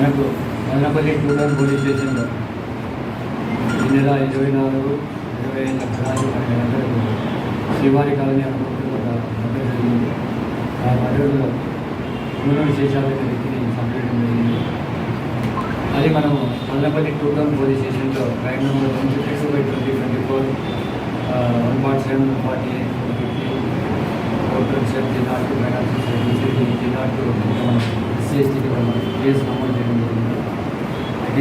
మనకు మదనపల్లి టూడర్ పోలీస్ స్టేషన్లో ఈ నెల ఇరవై నాలుగు ఇరవై ఐదు లక్షలాది గంటలకు శ్రీవారి కాలనీ అనుకుంటున్న ఒక జరిగింది. ఆ మర్డర్లో మూడు విశేషాలైన వ్యక్తిని చంపేయడం జరిగింది. అది మనము వల్లపల్లి టూడర్ పోలీస్ స్టేషన్లో crime number one fifty two by twenty twenty four one forty seven one forty eight one fifty court seven జిల్లాకు మేడం జిల్లాకు మనం కేసు నమోదు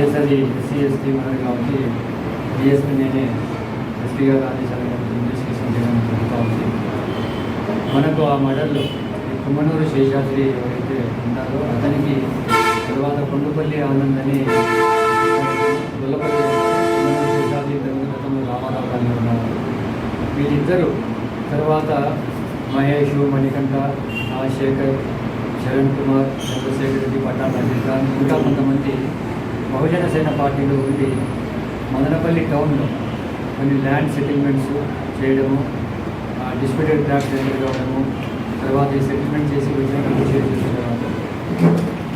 చేయడం జరిగింది కేసు ఎస్సీ ఎస్టీ ఉన్నది కాబట్టి డిఎస్పీ నేనే ఎస్పీ గారు ఆదేశాలు ఇన్వెస్టిగేషన్ చేయడం జరుగుతూ మనకు ఆ మర్డర్లో కుమ్మనూరు శేషాద్రి ఎవరైతే ఉన్నారో అతనికి తర్వాత కొండపల్లి ఆనంద్ అని గొల్లపల్లి కుమ్మనూరు శేషాద్రి గతంలో రామారావు గారు ఉన్నారు. వీరిద్దరు తర్వాత మహేష్ మణికంఠ రాజశేఖర్ చరణ్ కుమార్ చంద్రశేఖర్ రెడ్డి పట్టాభి అజిత్ ఇంకా కొంతమంది బహుజన సేన పార్టీలు ఉండి మదనపల్లి టౌన్లో కొన్ని ల్యాండ్ సెటిల్మెంట్స్ చేయడము డిస్ప్యూటెడ్ ట్యాక్స్ దగ్గర కావడము తర్వాత ఈ సెటిల్మెంట్ చేసి విజయనగరం తర్వాత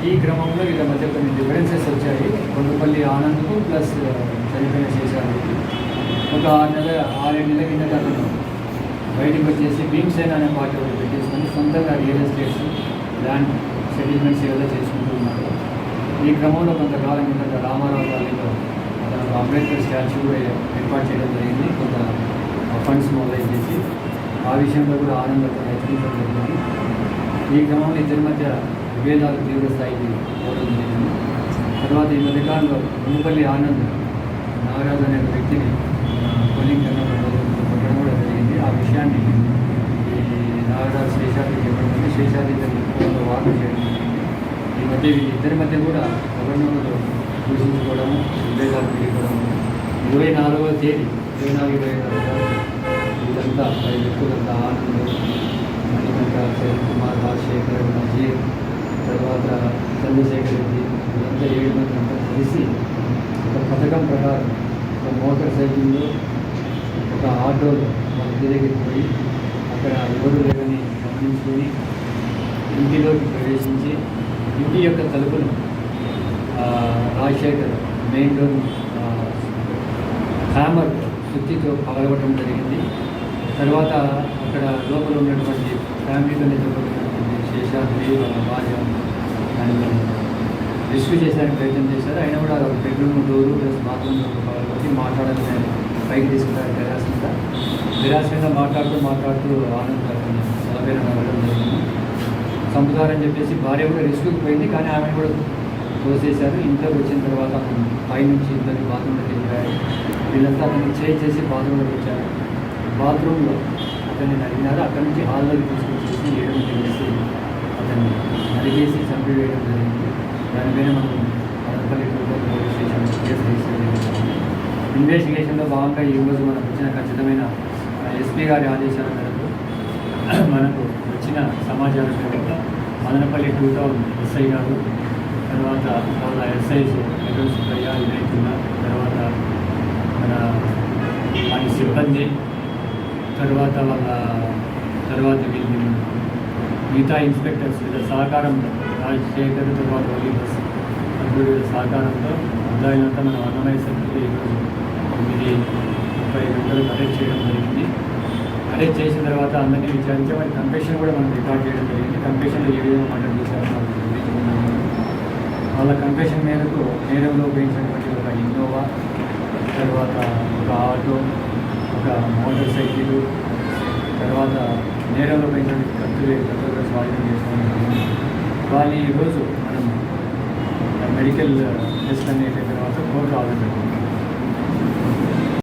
ఈ క్రమంలో వీళ్ళ మధ్య కొన్ని డిఫరెన్సెస్ వచ్చాయి. కొండపల్లి ఆనంద్కు ప్లస్ చనిపోయిన చేశారు ఒక ఆరు నెల ఆరేడు నెలల కింద అతను బయటకు వచ్చేసి భీమ్సేన్ అనే పార్టీ ఒకటి పెట్టేసుకొని సొంతంగా రియల్ ఎస్టేట్స్ ల్యాండ్ సెటిల్మెంట్స్ ఏదో చేసుకుంటూ ఈ క్రమంలో కొంతకాలం కింద రామారావు గారిలో అతను అంబేద్కర్ స్టాచ్యూ ఏర్పాటు చేయడం జరిగింది. కొంత ఫండ్స్ మొదలై చేసి ఆ విషయంలో కూడా ఆనందంతో హెచ్చరించడం జరిగింది ఈ క్రమంలో ఇద్దరి మధ్య విభేదాలు తీవ్ర స్థాయికి పోవడం జరిగింది. తర్వాత ఈ మధ్యకాలంలో మునుపల్లి ఆనంద్ నాగరాజు అనే వ్యక్తిని పోలింగ్ కన్నా కొట్టడం కూడా జరిగింది. ఆ విషయాన్ని ఈ నాగరాజు శేషాద్రి చెప్పడం జరిగింది. శేషాద్రి ఫోన్లో వార్త చేయడం జరిగింది ఈ మధ్య ఇద్దరి మధ్య కూడా గవర్నర్లో దూషించుకోవడము విభేదాలు పెరిగిపోవడం ఇరవై నాలుగవ తేదీ ఇరవై నాలుగు ఇరవై నాలుగు ఇదంతా పది వ్యక్తులంతా ఆనందం. మణికంఠ చరణ్ కుమార్ రాజశేఖర్ నజీర్ తర్వాత చంద్రశేఖర్ రెడ్డి వీళ్ళంతా ఏడు మంది అంతా కలిసి ఒక పథకం ప్రకారం ఒక మోటార్ సైకిల్లో ఒక ఆటోలో వాళ్ళ ఇంటి దగ్గరికి పోయి అక్కడ ఎవరు లేదని గమనించుకొని ఇంటిలోకి ప్రవేశించి ఇంటి యొక్క తలుపును రాజశేఖర్ మెయిన్ డోర్ హ్యామర్ సుత్తితో పగలగొట్టడం జరిగింది. తర్వాత అక్కడ లోపల ఉన్నటువంటి ఫ్యామిలీతో నిద్రపోతున్నటువంటి శేషాద్రి వాళ్ళ భార్య అని రిస్క్యూ చేసేదానికి ప్రయత్నం చేశారు. అయినా కూడా ఒక bedroom door plus bathroom door పగలగొట్టి మాట్లాడాలని పైకి తీసుకున్నారు విరాసంగా మీద మాట్లాడుతూ మాట్లాడుతూ ఆనంద్ అతన్ని తలపైన వెళ్ళడం జరిగింది. చంపుతారని చెప్పేసి భార్య కూడా రిస్క్కి పోయింది కానీ ఆమె కూడా తోసేశారు. ఇంట్లోకి వచ్చిన తర్వాత పై పైనుంచి ఇద్దరు బాత్రూంలోకి వెళ్ళారు వీళ్ళంతా అతన్ని చేయి చేసి బాత్రూంలోకి వచ్చారు. బాత్రూంలో అతన్ని నరిగినారు అక్కడి నుంచి హాల్లోకి తీసుకొచ్చేసి ఏడు చేసి అతన్ని నరిగేసి చంపివేయడం జరిగింది. దానిపైన మనం Madanapalle police station case register ఇన్వెస్టిగేషన్లో భాగంగా ఈరోజు మనకు వచ్చిన ఖచ్చితమైన ఎస్పీ గారి ఆదేశాల మేరకు మనకు వచ్చిన సమాచారం మేరకు మదనపల్లి టూ టౌన్ ఎస్ఐ గారు తర్వాత వాళ్ళ ఎస్ఐస్ ఎదురు సుబ్బయ్య వినయకుల్లా తర్వాత మన వారి సిబ్బంది తర్వాత వాళ్ళ తర్వాత వీళ్ళు మిగతా ఇన్స్పెక్టర్స్ వీళ్ళ సహకారంతో రాజశేఖర్ తర్వాత ఓలీబస్ అప్పుడు వీళ్ళ సహకారంతో అబ్బాయిలంతా మనం అన్నమయ్య సభ్యులు ఈరోజు తొమ్మిది ముప్పై గంటలు అరెస్ట్ చేయడం జరిగింది. అరెస్ట్ చేసిన తర్వాత అందరినీ విచారించి మరి కంపెషన్ కూడా మనం రికార్డ్ చేయడం జరిగింది. కంపెషన్లో ఏ విధంగా మర్డర్ చేశారో మనం వాళ్ళ కంపెషన్ మేరకు నేరంలో ఉపయోగించినటువంటి ఒక ఇన్నోవా తర్వాత ఒక ఆటో ఒక మోటార్ సైకిల్ తర్వాత నేరంలో ఉపయోగించినటువంటి ఖర్చులు ఖర్చులు స్వాధీనం చేసుకోవడం వాళ్ళు ఈరోజు మనం మెడికల్ టెస్ట్ అనేది తర్వాత కోర్టు ఆర్డర్ పెట్టుకుంటాం